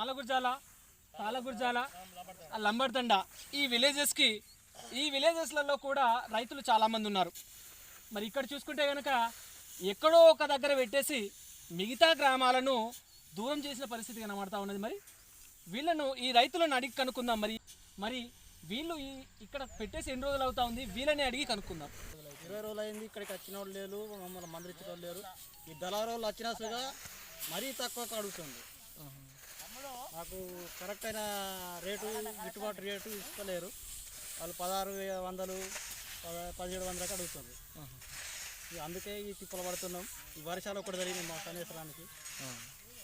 మాలగుర్జాల తాళగుర్జాల ఆ లంబర్దండ. ఈ విలేజెస్కి ఈ విలేజెస్లలో కూడా రైతులు చాలామంది ఉన్నారు. మరి ఇక్కడ చూసుకుంటే కనుక ఎక్కడో ఒక దగ్గర పెట్టేసి మిగతా గ్రామాలను దూరం చేసిన పరిస్థితి కనబడతా ఉన్నది. మరి వీళ్ళను ఈ రైతులను అడిగి కనుక్కుందాం. మరి మరి వీళ్ళు ఈ ఇక్కడ పెట్టేసి ఎన్ని రోజులు అవుతా ఉంది? వీళ్ళని అడిగి కనుక్కుందాం. ఇరవై రోజులు అయింది ఇక్కడికి వచ్చిన వాళ్ళు లేరు మమ్మల్ని మందులు వాళ్ళు లేరు. ఈ దళారు వచ్చినా సరిగా మరీ తక్కువ అడుగుతుంది మాకు కరెక్ట్ అయిన రేటు గిట్టుబాటు రేటు ఇస్తలేరు. వాళ్ళు పదహారు వందలు పద పదిహేడు వందలకి అడుగుతుంది అందుకే ఈ తిప్పలు పడుతున్నాం. ఈ వర్షాలు ఒకటి జరిగింది మా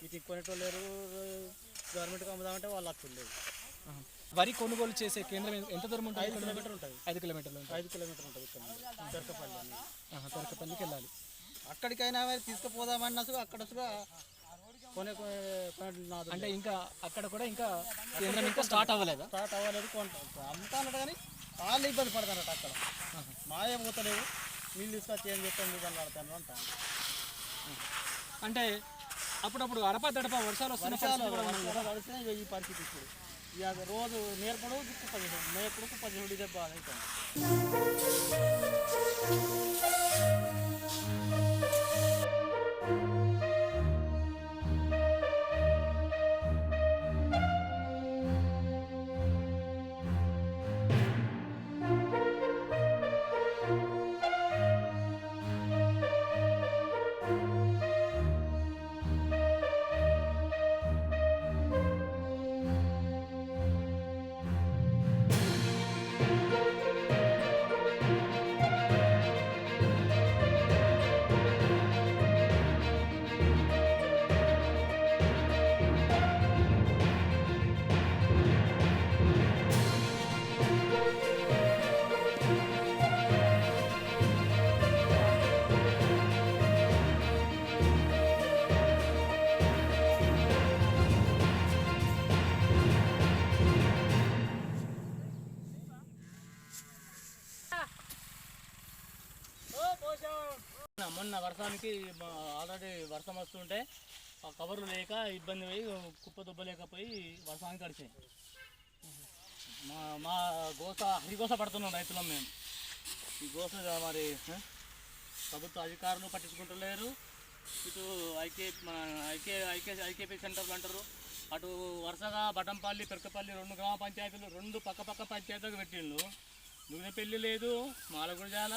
ఈ కొనేటోళ్ళు లేరు గవర్నమెంట్కి అమ్ముదామంటే వాళ్ళు అక్కర్లేదు వరి కొనుగోలు చేసే కేంద్రం ఎంత- దూరం ఉంటుంది ఐదు కిలోమీటర్ ఉంటుంది. ఐదు కిలోమీటర్లు ఐదు కిలోమీటర్ ఉంటుంది ఇక్కడ దొరకపల్లి తొరకపల్లికి వెళ్ళాలి. అక్కడికైనా మరి తీసుకుపోదామన్నా అక్కడ కొనే కొనే అంటే ఇంకా అక్కడ కూడా ఇంకా కేంద్రం ఇంకా స్టార్ట్ అవ్వలేదా? స్టార్ట్ అవ్వలేదు కొంట. అమ్ముతా అన్నట్టు కానీ వాళ్ళు ఇబ్బంది పడతారట అక్కడ. మాయే పోతలేవు. నీళ్ళు తీసుకొచ్చి ఏం చెప్తాను ఇబ్బంది పడతాను అంటాను అంటే. అప్పుడప్పుడు అడప దడప వర్షాలు వస్తున్న వర్షాలు పరిస్థితి కూడా ఉంది. వర్షాలు పడితే ఇక ఈ పరిస్థితి ఇప్పుడు. ఇక రోజు నేర్పడు పదిహేడు మేపుడుకు పదిహేడు ఇదే బాగా అవుతుంది మొన్న వర్షానికి ఆల్రెడీ వర్షం వస్తుంటే ఆ కవర్లు లేక ఇబ్బంది పోయి కుప్ప దుబ్బలేకపోయి వర్షానికి గడిచాయి మా మా గోస హరిగోస పడుతున్నాం రైతులం మేము. ఈ గోస మరి ప్రభుత్వ అధికారులు పట్టించుకుంటలేరు. ఇటు ఐకే మన ఐకే ఐకే ఐకేపీ సెంటర్లు అంటారు. అటు వరుసగా బటంపల్లి పెరకపల్లి రెండు గ్రామ పంచాయతీలు రెండు పక్క పక్క పంచాయతీలకు పెట్టిండు దుగినపల్లి లేదు మాలగుడిజాల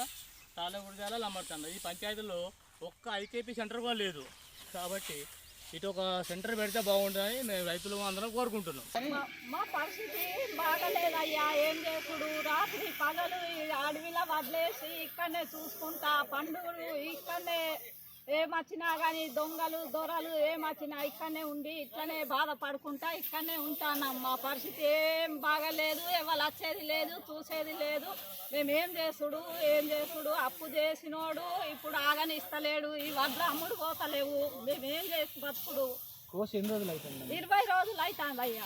తాళగుడిజాల లంబర్తండ ఈ పంచాయతీలో ఒక్క ఐకేపీ సెంటర్ కూడా లేదు. కాబట్టి ఇటు ఒక సెంటర్ పెడితే బాగుంటుందని మేము రైతులు అందరం కోరుకుంటున్నాం. మా- పరిస్థితి బాగలేదయ్యా. ఏం చేసుడు రాత్రి పగలు అడవిలో వదిలేసి ఇక్కడనే చూసుకుంటా. పండుగలు ఇక్కడనే ఏమొచ్చినా కానీ దొంగలు దొరలు ఏమొచ్చినా ఇక్కడనే ఉండి ఇట్లనే బాధపడుకుంటా ఇక్కడనే ఉంటానమ్మా మా పరిస్థితి ఏం బాగలేదు ఎవరు వచ్చేది లేదు చూసేది లేదు. మేమేం చేసుడు ఏం చేసుడు? అప్పు చేసినోడు ఇప్పుడు ఆగనిస్తలేడు ఈ వడ్ల అమ్ముడు పోతలేవు. మేమేం చేసి బతుకుడు? కోసి ఎన్ని రోజులు అవుతుంది ఇరవై రోజులు అవుతుంది అయ్యా.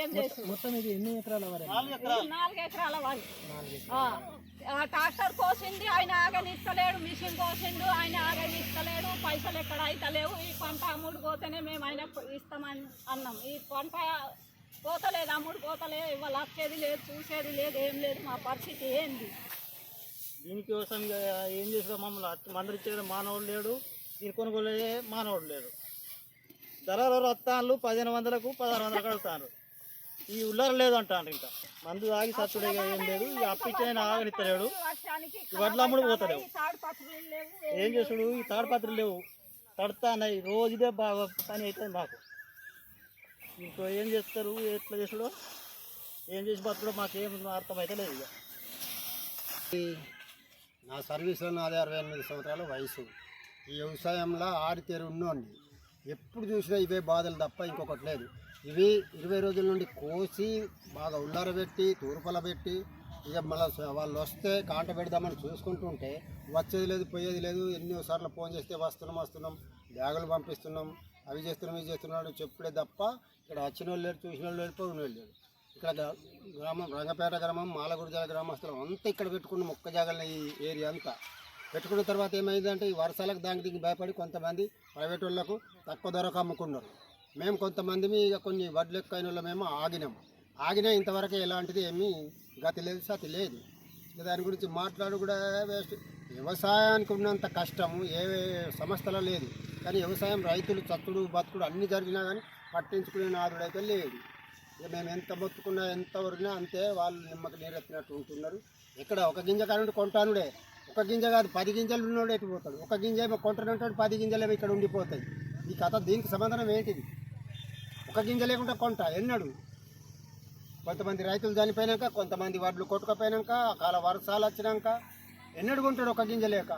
ఏం చేసి? మొత్తం ఇది ఎన్ని ఎకరాల వరకు? నాలుగు ఎకరాల. వరి ఆ, ఆ ట్రాక్టర్ కోసింది ఆయన ఆగనిస్తలేడు మిషన్ కోసిండు ఆయన ఆగనిస్తలేడు పైసలు ఎక్కడ అయితలేవు ఈ పంట అమ్ముడు పోతేనే మేము ఆయన ఇస్తామని అన్నాం. ఈ పంట పోతలేదు అమ్ముడు పోతలేదు ఇవాళ వచ్చేది లేదు చూసేది లేదు ఏం లేదు మా పరిస్థితి ఏంది? దీనికోసం ఏం చేసిన మమ్మల్ని? ఇచ్చేది మానవుడు లేడు దీని కొనుగోలు మానవుడు లేడు. ధరలు వస్తాను పదిహేను వందలకు పదహారు వందలకు అడుగుతాను ఈ ఉల్లర లేదు అంటాను ఇంకా. మందు తాగి సత్తుడే ఏం లేదు. ఇక అప్పిచ్చిన ఆగనిస్తలేడు. వడ్లమ్ముడు అమ్ముడు పోతలేవు. ఏం చేసుడు ఈ తాడపత్రులు లేవు. తడుతాన్నాయి. రోజు ఇదే బాగా పని అవుతుంది మాకు. ఇంకో ఏం చేస్తారు? ఎట్లా చేసుడు ఏం చేసి బతుకుడో మాకేం అర్థమైతే లేదు ఇక. నా సర్వీస్లో నాది అరవై ఎనిమిది సంవత్సరాల వయసు. ఈ వ్యవసాయంలో ఆడితేరు ఉన్నోండి. ఎప్పుడు చూసినా ఇవే బాధలు తప్ప ఇంకొకటి లేదు. ఇవి ఇరవై రోజుల నుండి కోసి బాగా ఉల్లారబెట్టి తూర్పల పెట్టి ఇక మళ్ళీ వాళ్ళు వస్తే కాంట పెడదామని చూసుకుంటుంటే వచ్చేది లేదు పోయేది లేదు ఎన్నోసార్లు ఫోన్ చేస్తే వస్తున్నాం వస్తున్నాం బ్యాగులు పంపిస్తున్నాం అవి చేస్తున్నాం ఇవి చేస్తున్నాడు చెప్పుడే తప్ప ఇక్కడ వచ్చిన వాళ్ళు లేరు చూసిన వాళ్ళు లేరు పోయిన వాళ్ళు లేరు. ఇక్కడ గ్రామం రంగపేట గ్రామం మాలగుడిజాల గ్రామస్తులం అంతా ఇక్కడ పెట్టుకున్న మొక్క జాగల ఈ ఏరియా అంతా. పెట్టుకున్న తర్వాత ఏమైందంటే ఈ వర్షాలకు దానికి దీనికి భయపడి కొంతమంది ప్రైవేట్ వాళ్ళకు తక్కువ ధరకు అమ్ముకున్నారు. మేము కొంతమంది ఇక కొన్ని వడ్లు ఎక్కువైన వాళ్ళు మేము ఆగినాం. ఆగినా ఇంతవరకు ఎలాంటిది ఏమీ గతి లేదు సతి లేదు. ఇక దాని గురించి మాట్లాడు కూడా వేస్ట్. వ్యవసాయానికి ఉన్నంత కష్టము ఏ సంస్థలో లేదు. కానీ వ్యవసాయం రైతులు చత్తుడు బతుకుడు అన్ని జరిగినా కానీ పట్టించుకునే నాదుడైతే లేదు. ఇక మేము ఎంత మొత్తుకున్నా ఎంత వరినా అంతే వాళ్ళు నిమ్మకి నీరెత్తినట్టు ఉంటున్నారు. ఇక్కడ ఒక గింజ కానుండి కొంటానుడే. ఒక గింజ కాదు పది గింజలు ఉన్నోడు ఎటు పోతాడు? ఒక గింజ ఏమో కొంటనుంటాడు పది గింజలు ఏమో ఇక్కడ ఉండిపోతాయి. ఈ కథ దీనికి సమాధానం ఏంటిది? ఒక గింజ లేకుండా కొంట ఎన్నడు? కొంతమంది రైతులు చనిపోయినాక కొంతమంది వడ్లు కొట్టుకపోయినాక కాల వర్షాలు వచ్చినాక ఎన్నడు కొంటాడు ఒక గింజ లేక?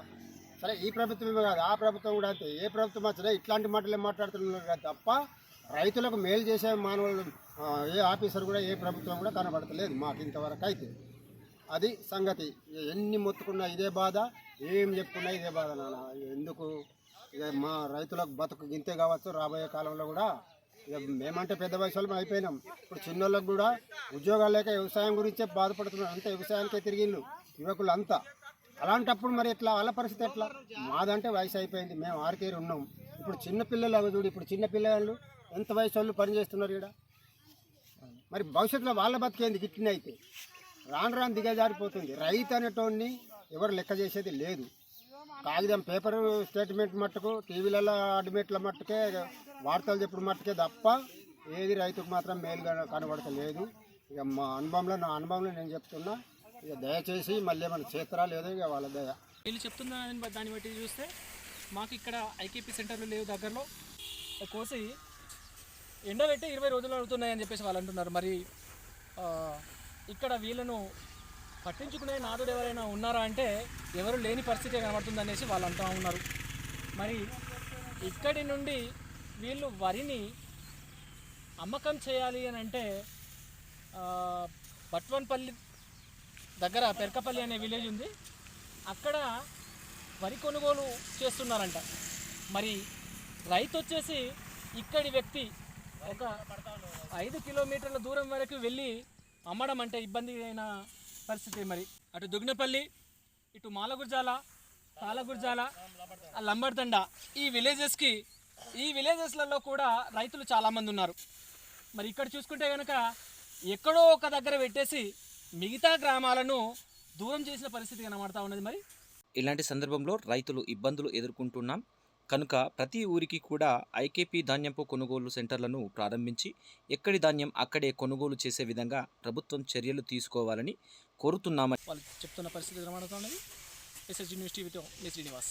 సరే ఈ ప్రభుత్వమే కాదు ఆ ప్రభుత్వం కూడా అంతే. ఏ ప్రభుత్వం వచ్చినా ఇట్లాంటి మాటలే మాట్లాడుతున్నారు కదా తప్ప రైతులకు మేలు చేసే మానవులు ఏ ఆఫీసర్ కూడా ఏ ప్రభుత్వం కూడా కనబడతలేదు మాకు ఇంతవరకు అయితే. అది సంగతి. ఇక ఎన్ని మొత్తుకున్నా ఇదే బాధ ఏం చెప్పుకున్నా ఇదే బాధ నాన్న. ఎందుకు? ఇక మా రైతులకు బతుకు గింతే కావచ్చు రాబోయే కాలంలో కూడా. ఇక మేమంటే పెద్ద వయసు వాళ్ళం అయిపోయినాం. ఇప్పుడు చిన్నోళ్ళకు కూడా ఉద్యోగాలు లేక వ్యవసాయం గురించే బాధపడుతున్నారు. అంతా వ్యవసాయానికే తిరిగిళ్ళు యువకులు అంతా. అలాంటప్పుడు మరి ఎట్లా? వాళ్ళ పరిస్థితి ఎట్లా? మాదంటే వయసు అయిపోయింది. మేము ఆరితేరి ఉన్నాం. ఇప్పుడు చిన్నపిల్లలు అవి చూడు ఇప్పుడు చిన్న పిల్లలు ఎంత వయసు వాళ్ళు పని చేస్తున్నారు ఇక్కడ మరి భవిష్యత్తులో వాళ్ళ బతికేంది? గిట్టిన అయితే రాను రాను దిగజారిపోతుంది. రైతు అనేటోడిని ఎవరు లెక్క చేసేది లేదు. కాగితం పేపర్ స్టేట్మెంట్ మట్టుకు టీవీలలో అడ్మిట్ల మట్టుకే వార్తలు చెప్పుడు మట్టుకే తప్ప ఏది రైతుకు మాత్రం మేలుగా కనబడతలేదు. ఇక మా అనుభవంలో నా అనుభవంలో నేను చెప్తున్నా ఇక దయచేసి మళ్ళీ ఏమైనా చేస్తారా లేదో ఇక వాళ్ళ దయ. వీళ్ళు చెప్తున్న దాన్ని దాన్ని బట్టి చూస్తే మాకు ఇక్కడ ఐకేపీ సెంటర్లు లేవు దగ్గరలో. కోసి ఎండబెట్టి ఇరవై రోజులు అవుతున్నాయని చెప్పేసి వాళ్ళు అంటున్నారు. మరి ఇక్కడ వీళ్ళను పట్టించుకునే నాదుడు ఎవరైనా ఉన్నారా అంటే ఎవరు లేని పరిస్థితి కనబడుతుంది అనేసి వాళ్ళు అంటూ ఉన్నారు. మరి ఇక్కడి నుండి వీళ్ళు వరిని అమ్మకం చేయాలి అని అంటే పట్వన్పల్లి బట్వన్పల్లి దగ్గర పెరకపల్లి అనే విలేజ్ ఉంది. అక్కడ వరి కొనుగోలు చేస్తున్నారంట. మరి రైతు వచ్చేసి ఇక్కడి వ్యక్తి ఒక ఐదు కిలోమీటర్ల దూరం వరకు వెళ్ళి అమ్మడం అంటే ఇబ్బంది అయిన పరిస్థితి మరి. అటు దుగ్నపల్లి ఇటు మాలగుర్జాల తాళగుర్జాల లంబర్దండ ఈ విలేజెస్కి ఈ విలేజెస్లలో కూడా రైతులు చాలామంది ఉన్నారు. మరి ఇక్కడ చూసుకుంటే కనుక ఎక్కడో ఒక దగ్గర పెట్టేసి మిగతా గ్రామాలను దూరం చేసిన పరిస్థితి కనబడతా ఉన్నది మరి. ఇలాంటి సందర్భంలో రైతులు ఇబ్బందులు ఎదుర్కొంటున్నాం. కనుక ప్రతి ఊరికి కూడా ఐకేపీ ధాన్యపు కొనుగోలు సెంటర్లను ప్రారంభించి ఎక్కడి ధాన్యం అక్కడే కొనుగోలు చేసే విధంగా ప్రభుత్వం చర్యలు తీసుకోవాలని కోరుతున్నామని వాళ్ళు చెప్తున్న పరిస్థితి కనబడుతూ S S university with me Srinivas.